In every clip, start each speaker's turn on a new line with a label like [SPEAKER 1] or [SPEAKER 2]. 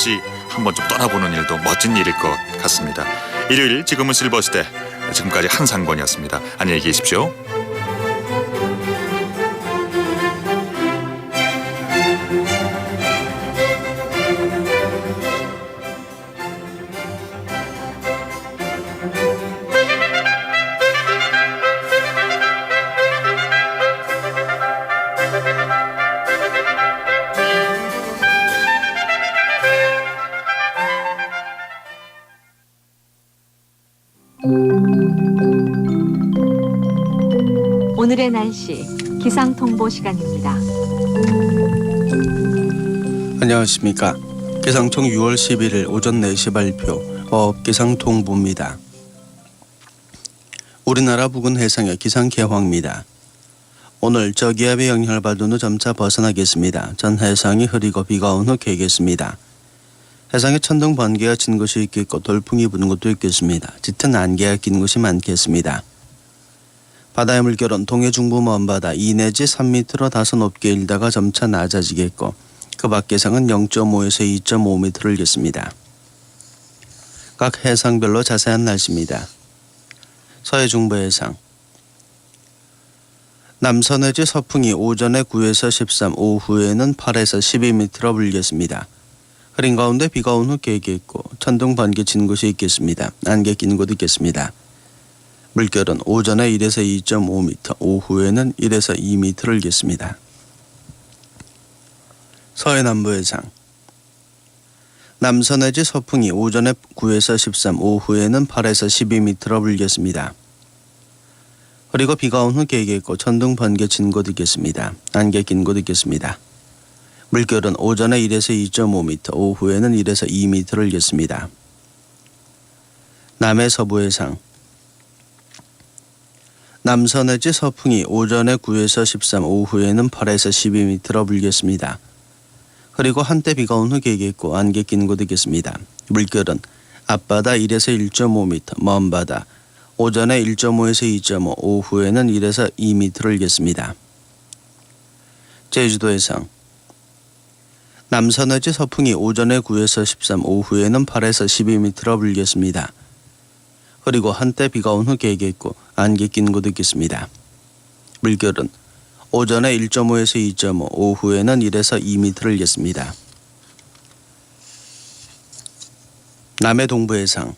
[SPEAKER 1] 없이 한번 좀 떠나보는 일도 멋진 일일 것 같습니다. 일요일 지금은 실버시대 지금까지 한상권이었습니다. 안녕히 계십시오.
[SPEAKER 2] 오늘의 날씨 기상 통보 시간입니다.
[SPEAKER 3] 안녕하십니까. 기상청 6월 11일 오전 4시 발표 어업 기상통보입니다. 우리나라 부근 해상의 기상개화입니다. 오늘 저기압의 영향을 받은 후 점차 벗어나겠습니다. 전 해상이 흐리고 비가 온 후 개겠습니다. 해상에 천둥 번개가 친 곳이 있겠고 돌풍이 부는 곳도 있겠습니다. 짙은 안개가 낀 곳이 많겠습니다. 바다의 물결은 동해 중부 먼바다 2 내지 3m로 다소 높게 일다가 점차 낮아지겠고 그 밖에상은 0.5에서 2.5m를 일겠습니다. 각 해상별로 자세한 날씨입니다. 서해 중부 해상 남서 내지 서풍이 오전에 9에서 13, 오후에는 8에서 12m로 불겠습니다. 흐린 가운데 비가 온 후 개겠고 천둥 번개 친 곳이 있겠습니다. 안개 낀곳 있겠습니다. 물결은 오전에 1에서 2.5m, 오후에는 1에서 2m를 일겠습니다. 서해 남부 해상 남서 내지 서풍이 오전에 9에서 13, 오후에는 8에서 12m로 불겠습니다. 그리고 비가 온 후 개겠고 천둥 번개 친 곳 있겠습니다. 안개 낀 곳 있겠습니다. 물결은 오전에 1에서 2.5m, 오후에는 1에서 2m를 일겠습니다. 남해 서부 해상 남서 내지 서풍이 오전에 9에서 13, 오후에는 8에서 12m로 불겠습니다. 그리고 한때 비가 온 후 개겠고 안개 낀곳 있겠습니다. 물결은 앞바다 1에서 1.5m, 먼 바다 오전에 1.5에서 2.5, 오후에는 1에서 2m를 일겠습니다. 제주도 해상 남서 내지 서풍이 오전에 9에서 13, 오후에는 8에서 12m로 불겠습니다. 그리고 한때 비가 온 후 개겠고 안개 낀곳 있겠습니다. 물결은 오전에 1.5에서 2.5, 오후에는 1에서 2m를 일겠습니다. 남해 동부 해상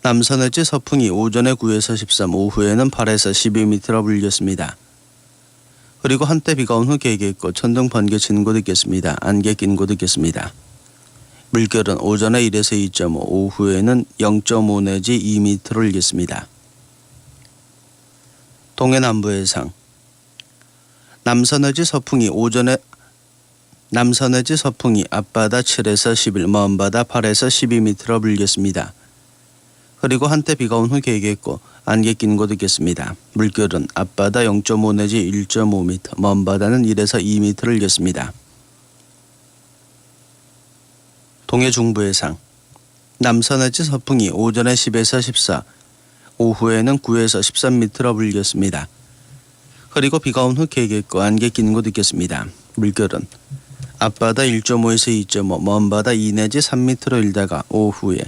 [SPEAKER 3] 남서 내지 서풍이 오전에 9에서 13, 오후에는 8에서 12m로 불겠습니다. 그리고 한때 비가 온 후 개겠고 천둥 번개 친곳 있겠습니다. 안개 낀곳 있겠습니다. 물결은 오전에 1에서 2.5, 오후에는 0.5 내지 2m를 일겠습니다. 동해 남부 해상 남서 내지 서풍이 오전에 남서 내지 서풍이 앞바다 7에서 11, 먼바다 8에서 12m로 불겠습니다. 그리고 한때 비가 온 후 개겠고 안개 낀 곳 있겠습니다. 물결은 앞바다 0.5 내지 1.5m, 먼바다는 1에서 2m를 일겠습니다. 동해 중부 해상 남서 내지 서풍이 오전에 10에서 14, 오후에는 9에서 13m로 불겠습니다. 그리고 비가 온 후 개겠고 안개 낀곳 있겠습니다. 물결은 앞바다 1.5에서 2.5, 먼바다 2 내지 3m로 일다가 오후에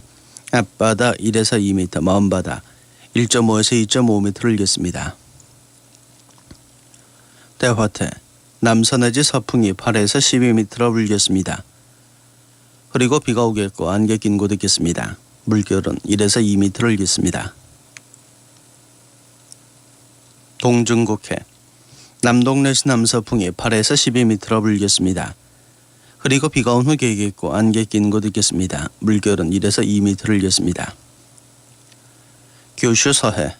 [SPEAKER 3] 앞바다 1에서 2m, 먼바다 1.5에서 2.5m를 일겠습니다. 대화태 남서 내지 서풍이 8에서 12m로 불겠습니다. 그리고 비가 오겠고 안개 낀곳 있겠습니다. 물결은 1에서 2m를 일겠습니다. 동중국해 남동래시 남서풍이 8에서 12m로 불겠습니다. 그리고 비가 온 후 개겠고 안개 낀곳 있겠습니다. 물결은 1에서 2m를 일겠습니다. 교슈 서해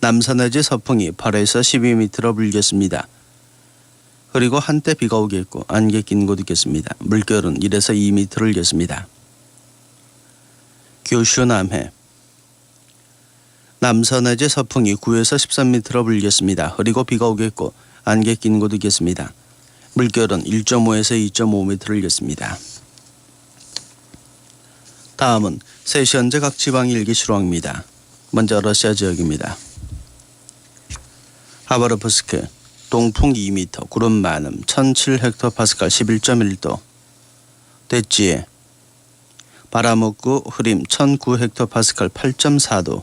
[SPEAKER 3] 남서 내지 서풍이 8에서 12m로 불겠습니다. 그리고 한때 비가 오겠고 안개 낀곳 있겠습니다. 물결은 1에서 2m를 일겠습니다. 교슈 남해 남서 내지 서풍이 9에서 13m로 불겠습니다. 그리고 비가 오겠고 안개 낀곳 있겠습니다. 물결은 1.5에서 2.5m를 일겠습니다. 다음은 3시 현재 각 지방 일기 실황입니다. 먼저 러시아 지역입니다. 하바르프스크 동풍 2m, 구름 많음 1007헥토파스칼 11.1도 대지에 바람 없고 흐림 1009헥토파스칼 8.4도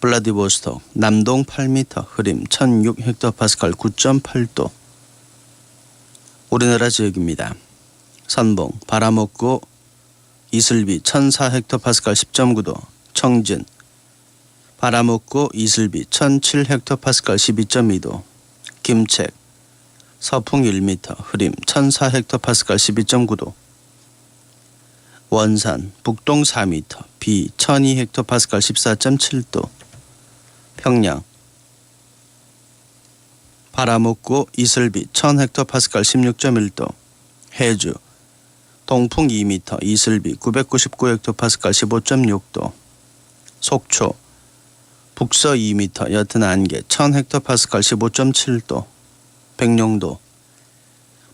[SPEAKER 3] 블라디보스톡 남동 8m 흐림 1006헥토파스칼 9.8도 우리나라 지역입니다. 선봉 바람없고 이슬비 1004헥토파스칼 10.9도 청진 바람없고 이슬비 1007헥토파스칼 12.2도 김책 서풍 1m 흐림 1004헥토파스칼 12.9도 원산 북동 4m 비 1002헥토파스칼 14.7도 평양 바람없고 이슬비 1000헥토파스칼 16.1도 해주 동풍 2m 이슬비 999헥토파스칼 15.6도 속초 북서 2m 옅은 안개 1000헥토파스칼 15.7도 백령도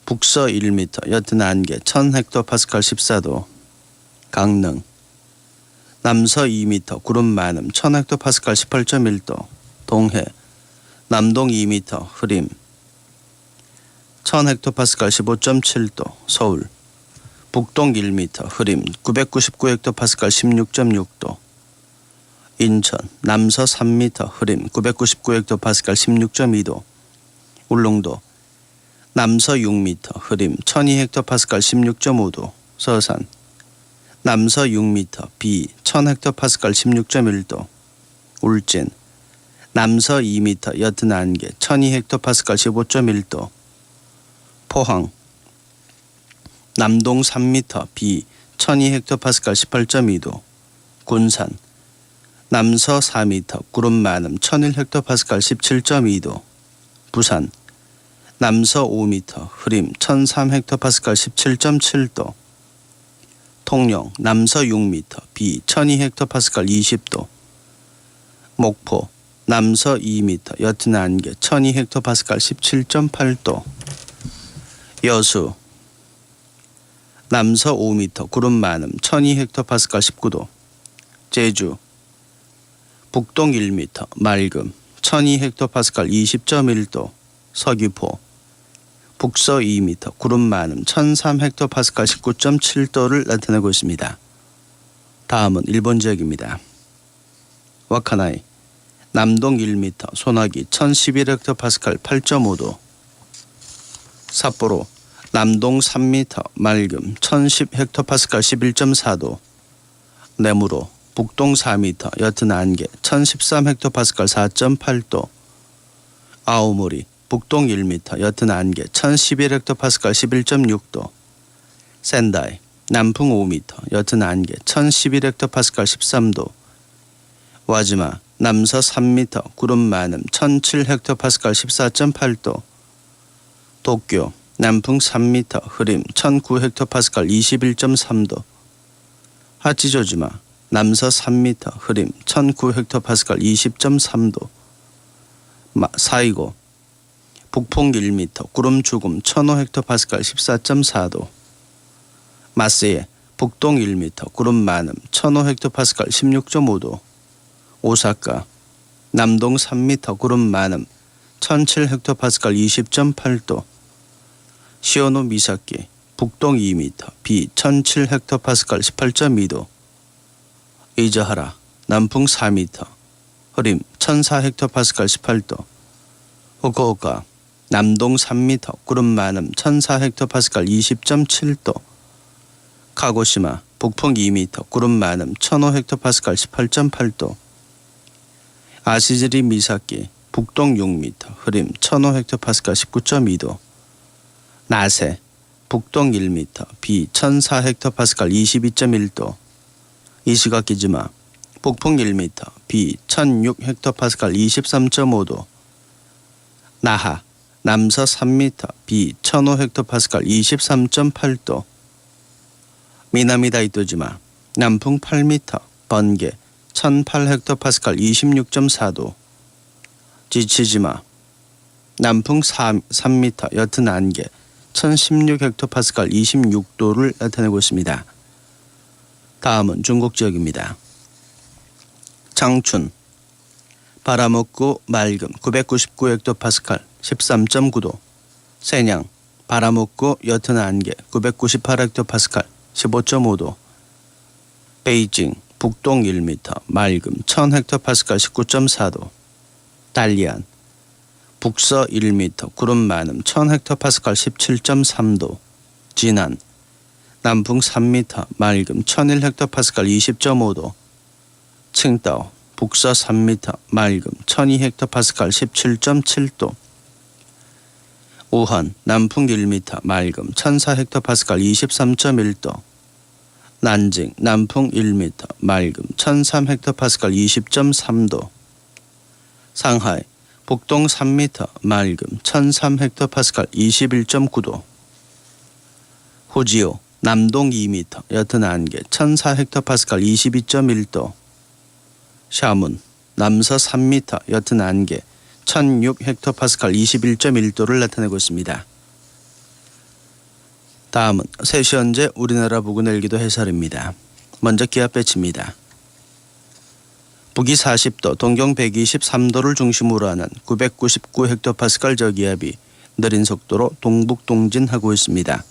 [SPEAKER 3] 북서 1m 옅은 안개 1000헥토파스칼 14도 강릉 남서 2m 구름 많음 1000헥토파스칼 18.1도 동해 남동 2m 흐림. 1000헥토파스칼 15.7도 서울. 북동 1m 흐림 999헥토파스칼 16.6도. 인천 남서 3m 흐림 999헥토파스칼 16.2도. 울릉도 남서 6m 흐림 1200헥토파스칼 16.5도. 서산 남서 6m 비 1000헥토파스칼 16.1도. 울진 남서 2m 옅은 안개 1200헥토파스칼 15.1도. 포항. 남동 3m 비 1200헥토파스칼 18.2도. 군산. 남서 4m 구름 많음 1001헥토파스칼 17.2도. 부산. 남서 5m 흐림 1003헥토파스칼 17.7도. 통영. 남서 6m 비 12헥토파스칼 20도. 목포 남서 2m 옅은 안개 12헥토파스칼 17.8도 여수 남서 5m 구름 많음 12헥토파스칼 19도 제주 북동 1m 맑음 12헥토파스칼 20.1도 서귀포 북서 2m 구름 많음 1003헥토파스칼 19.7도를 나타내고 있습니다. 다음은 일본 지역입니다. 와카나이 남동 1m 소나기 1011헥토파스칼 8.5도 삿포로 남동 3m 맑음 1010헥토파스칼 11.4도 내무로 북동 4m 옅은 안개 1013헥토파스칼 4.8도 아오모리 북동 1m 옅은 안개 1011헥토파스칼 11.6도 센다이 남풍 5m 옅은 안개 1011헥토파스칼 13도 와즈마 남서 3m 구름 많음 1007헥토파스칼 14.8도 도쿄 남풍 3m 흐림 1009헥토파스칼 21.3도 하치조지마 남서 3m 흐림 1009헥토파스칼 20.3도 마, 사이고 북풍 1m 구름 죽음 1005헥토파스칼 14.4도 마세에 북동 1m 구름 많음 1005헥토파스칼 16.5도 오사카 남동 3m 구름 많음 1007헥토파스칼 20.8도 시오노 미사키 북동 2m 비 1007헥토파스칼 18.2도 이자하라 남풍 4m 흐림 1004헥토파스칼 18도 후쿠오카 남동 3m 구름 많음 1004헥토파스칼 20.7도 카고시마 북풍 2m 구름 많음 1005헥토파스칼 18.8도 아시즈리 미사키 북동 6m 흐림 1005헥토파스칼 19.2도 나세 북동 1m 비 1004헥토파스칼 22.1도 이시가키지마 북풍 1m 비 1006헥토파스칼 23.5도 나하 남서 3m 비 1005헥토파스칼 23.8도 미나미다이토지마 남풍 8m 번개 1008헥토파스칼 26.4도 지치지마 남풍 3, 3m 옅은 안개 1016 헥토파스칼 26도를 나타내고 있습니다. 다음은 중국 지역입니다. 장춘 바람없고 맑음 999 헥토파스칼 13.9도 세냥 바람없고 옅은 안개 998 헥토파스칼 15.5도 베이징 북동 1m 맑음 1000헥토파스칼 19.4도 달리안 북서 1m 구름 많음 1000헥토파스칼 17.3도 진안 남풍 3m 맑음 1001헥토파스칼 20.5도 칭다오 북서 3m 맑음 1200헥토파스칼 17.7도 우한 남풍 1m 맑음 1004헥토파스칼 23.1도 난징 남풍 1m 맑음 1003헥토파스칼 20.3도. 상하이 북동 3m 맑음 1003헥토파스칼 21.9도. 후지오 남동 2m 옅은 안개 1004헥토파스칼 22.1도. 샤문 남서 3m 옅은 안개 1006헥토파스칼 21.1도를 나타내고 있습니다. 다음은 3시 현재 우리나라 부근 일기도 해설입니다. 먼저 기압 배치입니다. 북위 40도, 동경 123도를 중심으로 하는 999 헥토파스칼 저기압이 느린 속도로 동북 동진하고 있습니다.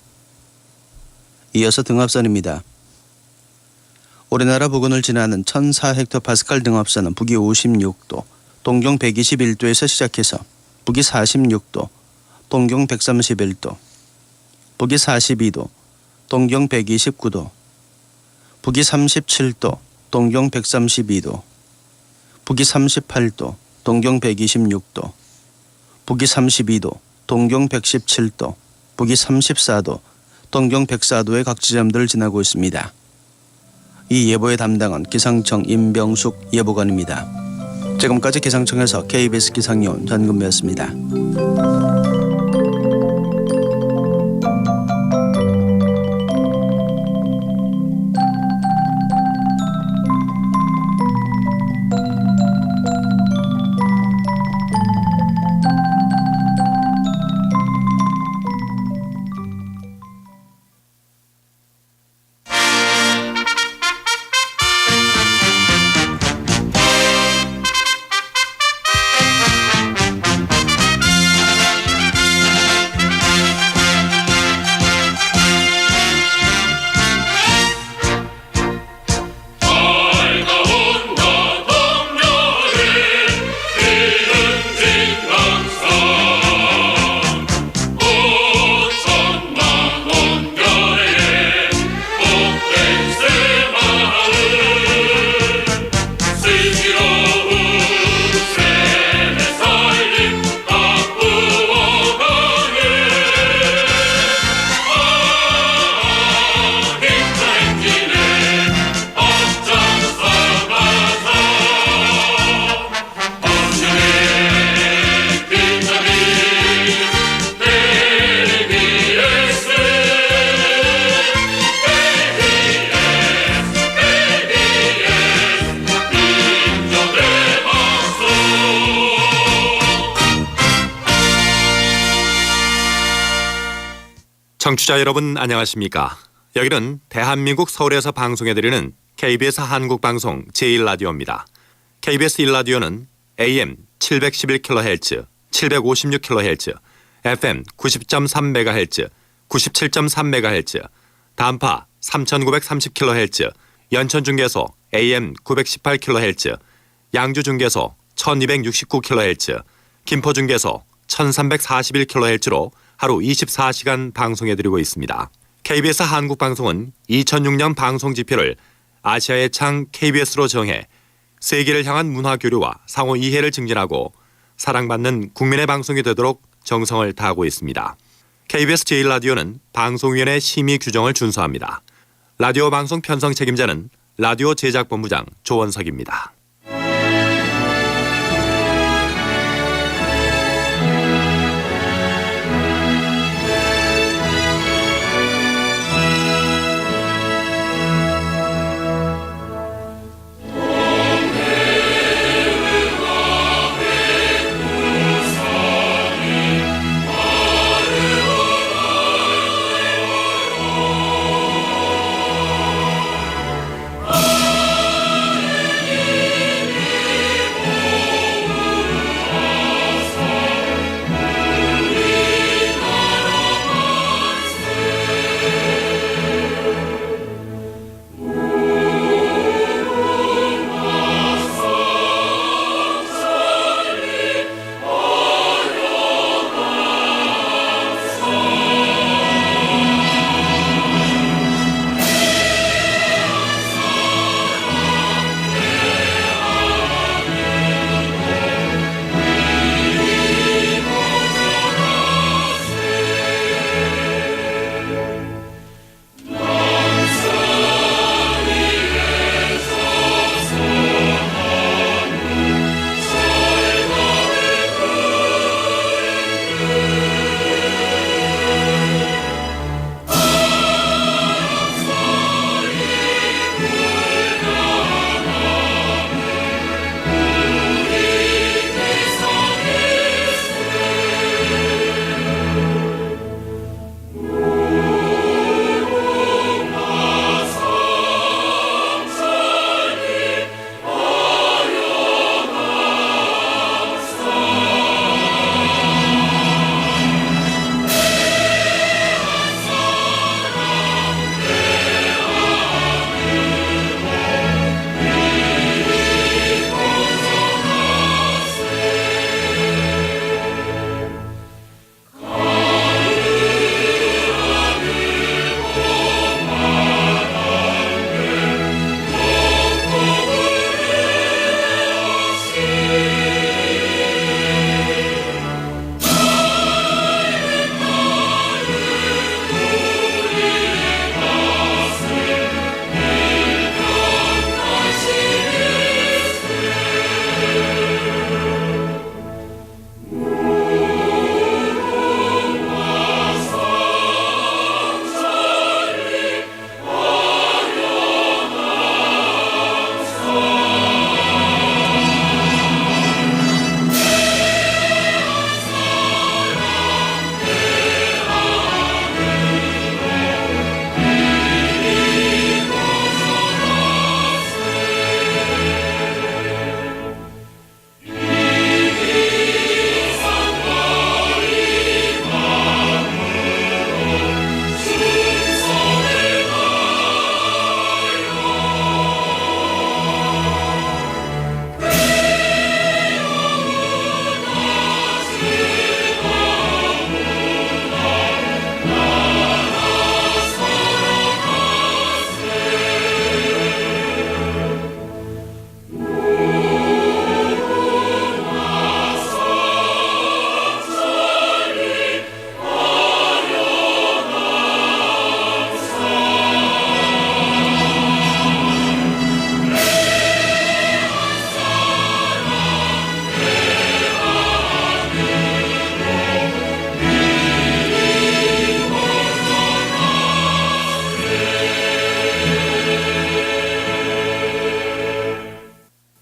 [SPEAKER 3] 이어서 등압선입니다. 우리나라 부근을 지나는 1004 헥토파스칼 등압선은 북위 56도, 동경 121도에서 시작해서 북위 46도, 동경 131도, 북위 42도, 동경 129도, 북위 37도, 동경 132도, 북위 38도, 동경 126도, 북위 32도, 동경 117도, 북위 34도, 동경 104도의 각 지점들을 지나고 있습니다. 이 예보의 담당은 기상청 임병숙 예보관입니다. 지금까지 기상청에서 KBS 기상요원 전금배였습니다.
[SPEAKER 4] 청취자 여러분 안녕하십니까? 여기는 대한민국 서울에서 방송해드리는 KBS 한국방송 제1라디오입니다. KBS 1라디오는 AM 711kHz, 756kHz, FM 90.3MHz, 97.3MHz, 단파 3930kHz, 연천 중계소 AM 918kHz, 양주 중계소 1269kHz, 김포 중계소 1341kHz로 하루 24시간 방송해드리고 있습니다. KBS 한국방송은 2006년 방송 지표를 아시아의 창 KBS로 정해 세계를 향한 문화 교류와 상호 이해를 증진하고 사랑받는 국민의 방송이 되도록 정성을 다하고 있습니다. KBS 제1라디오는 방송위원회 심의 규정을 준수합니다. 라디오 방송 편성 책임자는 라디오 제작본부장 조원석입니다.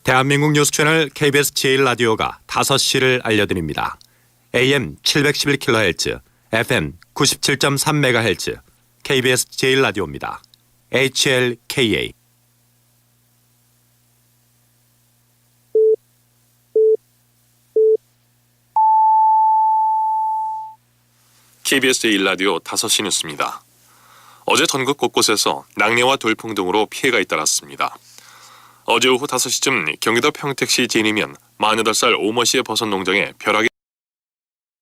[SPEAKER 4] 대한민국 뉴스 채널 KBS 제1라디오가 5시를 알려드립니다. AM 711kHz, FM 97.3MHz, KBS 제1라디오입니다. HLKA.
[SPEAKER 5] KBS 제1라디오 5시 뉴스입니다. 어제 전국 곳곳에서 낙뢰와 돌풍 등으로 피해가 잇따랐습니다. 어제 오후 5시쯤 경기도 평택시 진이면 48살 오모 씨의 버섯 농장에 벼락이